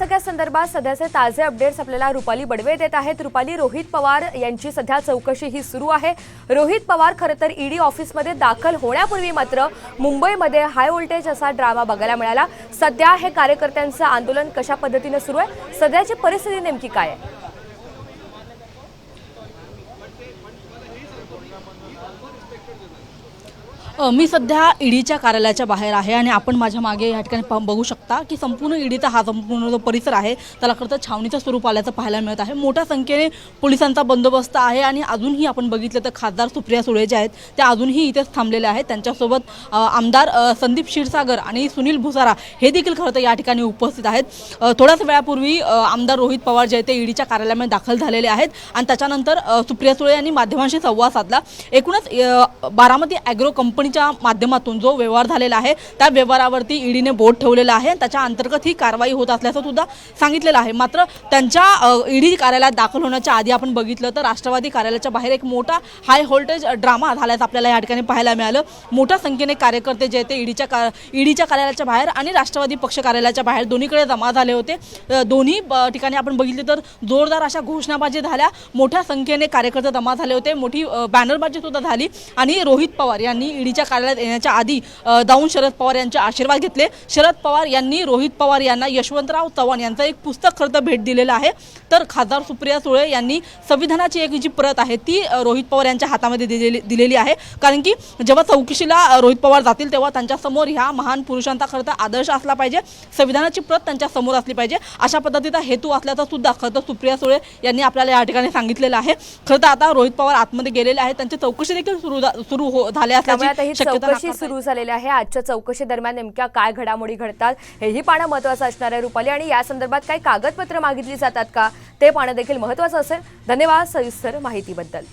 सगळ्या संदर्भात सध्याचे ताजे अपडेट्स आपल्याला रुपाली बडवे देत आहेत. रुपाली रोहित पवार यांची सध्या चौकशी ही सुरू आहे. रोहित पवार खरं तर ईडी ऑफिसमध्ये दाखल होण्यापूर्वी मात्र मुंबईमध्ये हाय व्होल्टेज असा ड्रामा बघायला मिळाला. सध्या हे कार्यकर्त्यांचं आंदोलन कशा पद्धतीनं सुरू आहे? सध्याची परिस्थिती नेमकी काय आहे? मी सध्या ईडीच्या कार्यालयाच्या बाहेर आहे आणि आपण माझ्या मागे या ठिकाणी बघू शकता की संपूर्ण ईडीचा हा संपूर्ण जो परिसर आहे त्याला खरं तर छावणीचं स्वरूप आल्याचं पाहायला मिळत आहे. मोठ्या संख्येने पोलिसांचा बंदोबस्त आहे आणि अजूनही आपण बघितलं तर खासदार सुप्रिया सुळे जे आहेत त्या अजूनही इथेच थांबलेल्या आहेत. त्यांच्यासोबत आमदार संदीप क्षीरसागर आणि सुनील भुसारा हे देखील खरं तर या ठिकाणी उपस्थित आहेत. थोड्याच वेळापूर्वी आमदार रोहित पवार जे आहेत ते ईडीच्या कार्यालयामध्ये दाखल झालेले आहेत आणि त्याच्यानंतर सुप्रिया सुळे यांनी माध्यमांशी संवाद साधला. एकूणच बारामती ॲग्रो कंपनी कंपनीच्या माध्यमातून जो व्यवहार झालेला आहे त्या व्यवहारावरती ईडीने बोट ठेवलेला आहे. त्याच्या अंतर्गत ही कारवाई होत असल्याचं सुद्धा सांगितलेलं आहे. मात्र त्यांच्या ईडी कार्यालयात दाखल होण्याच्या आधी आपण बघितलं तर राष्ट्रवादी कार्यालयाच्या बाहेर एक मोठा हाय व्होल्टेज ड्रामा झाल्याचं आपल्याला या ठिकाणी पाहायला मिळालं. मोठ्या संख्येने कार्यकर्ते जे ते ईडीच्या का ईडीच्या कार्यालयाच्या बाहेर आणि राष्ट्रवादी पक्ष कार्यालयाच्या बाहेर दोन्हीकडे जमा झाले होते. दोन्ही ठिकाणी आपण बघितले तर जोरदार अशा घोषणाबाजी झाल्या. मोठ्या संख्येने कार्यकर्ते जमा झाले होते. मोठी बॅनरबाजी सुद्धा झाली. आणि रोहित पवार यांनी ईडीच्या कार्यालयात येण्याच्या आधी जाऊन शरद पवार यांचे आशीर्वाद घेतले. शरद पवार यांनी रोहित पवार यांना यशवंतराव चव्हाण यांचं एक पुस्तक खरं तर भेट दिलेलं आहे. तर खासदार सुप्रिया सुळे यांनी संविधानाची एक जी प्रत आहे ती रोहित पवार यांच्या हातामध्ये दिलेली दिलेली आहे. कारण की जेव्हा चौकशीला रोहित पवार जातील तेव्हा त्यांच्यासमोर ह्या महान पुरुषांचा खरं तर आदर्श असला पाहिजे. संविधानाची प्रत त्यांच्यासमोर असली पाहिजे. अशा पद्धतीचा हेतू असल्याचा सुद्धा खरं तर सुप्रिया सुळे यांनी आपल्याला या ठिकाणी सांगितलेलं आहे. खरं तर आता रोहित पवार आतमध्ये गेलेले आहेत. त्यांची चौकशी देखील सुरू झा- सुरू हो झाले असल्याची आता ही चौकशी सुरू झालेली आहे. आजच्या चौकशी दरम्यान नेमक्या काय घडामोडी घडतात हेही पाहणं महत्वाचं असणार आहे रुपाली. आणि या संदर्भात काही कागदपत्र मागितली जातात का? ते पाहणं देखील महत्वाचं असेल. धन्यवाद सविस्तर माहितीबद्दल.